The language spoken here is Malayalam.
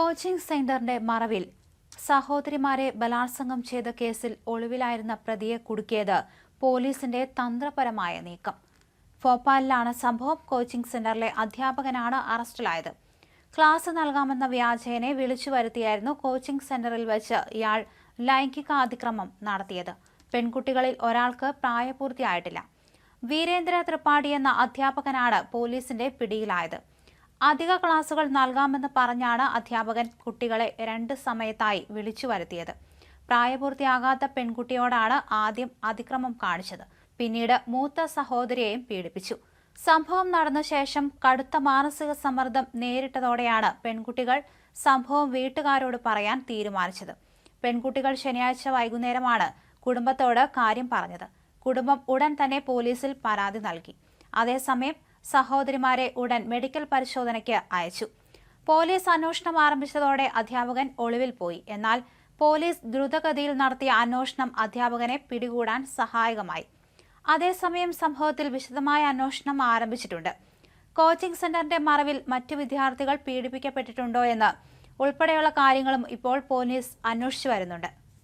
കോച്ചിംഗ് സെന്ററിന്റെ മറവിൽ സഹോദരിമാരെ ബലാത്സംഗം ചെയ്ത കേസിൽ ഒളിവിലായിരുന്ന പ്രതിയെ കുടുക്കിയത് പോലീസിന്റെ തന്ത്രപരമായ നീക്കം. ഭോപ്പാലിലാണ് സംഭവം. കോച്ചിംഗ് സെന്ററിലെ അധ്യാപകനാണ് അറസ്റ്റിലായത്. ക്ലാസ് നൽകാമെന്ന വ്യാജേനെ വിളിച്ചു വരുത്തിയായിരുന്നു കോച്ചിംഗ് സെന്ററിൽ വെച്ച് ഇയാൾ ലൈംഗിക അതിക്രമം നടത്തിയത്. പെൺകുട്ടികളിൽ ഒരാൾക്ക് പ്രായപൂർത്തിയായിട്ടില്ല. വീരേന്ദ്ര ത്രിപാഠി എന്ന അധ്യാപകനാണ് പോലീസിന്റെ പിടിയിലായത്. അധിക ക്ലാസുകൾ നൽകാമെന്ന് പറഞ്ഞാണ് അധ്യാപകൻ കുട്ടികളെ രണ്ട് സമയത്തായി വിളിച്ചു വരുത്തിയത്. പ്രായപൂർത്തിയാകാത്ത പെൺകുട്ടിയോടാണ് ആദ്യം അതിക്രമം കാണിച്ചത്. പിന്നീട് മൂത്ത സഹോദരിയെയും പീഡിപ്പിച്ചു. സംഭവം നടന്ന ശേഷം കടുത്ത മാനസിക സമ്മർദ്ദം നേരിട്ടതോടെയാണ് പെൺകുട്ടികൾ സംഭവം വീട്ടുകാരോട് പറയാൻ തീരുമാനിച്ചത്. പെൺകുട്ടികൾ ശനിയാഴ്ച വൈകുന്നേരമാണ് കുടുംബത്തോട് കാര്യം പറഞ്ഞത്. കുടുംബം ഉടൻ തന്നെ പോലീസിൽ പരാതി നൽകി. അതേസമയം സഹോദരിമാരെ ഉടൻ മെഡിക്കൽ പരിശോധനയ്ക്ക് അയച്ചു. പോലീസ് അന്വേഷണം ആരംഭിച്ചതോടെ അധ്യാപകൻ ഒളിവിൽ പോയി. എന്നാൽ പോലീസ് ദ്രുതഗതിയിൽ നടത്തിയ അന്വേഷണം അധ്യാപകനെ പിടികൂടാൻ സഹായകമായി. അതേസമയം സംഭവത്തിൽ വിശദമായ അന്വേഷണം ആരംഭിച്ചിട്ടുണ്ട്. കോച്ചിംഗ് സെന്ററിന്റെ മറവിൽ മറ്റു വിദ്യാർത്ഥികൾ പീഡിപ്പിക്കപ്പെട്ടിട്ടുണ്ടോ എന്ന് ഉൾപ്പെടെയുള്ള കാര്യങ്ങളും ഇപ്പോൾ പോലീസ് അന്വേഷിച്ചു വരുന്നുണ്ട്.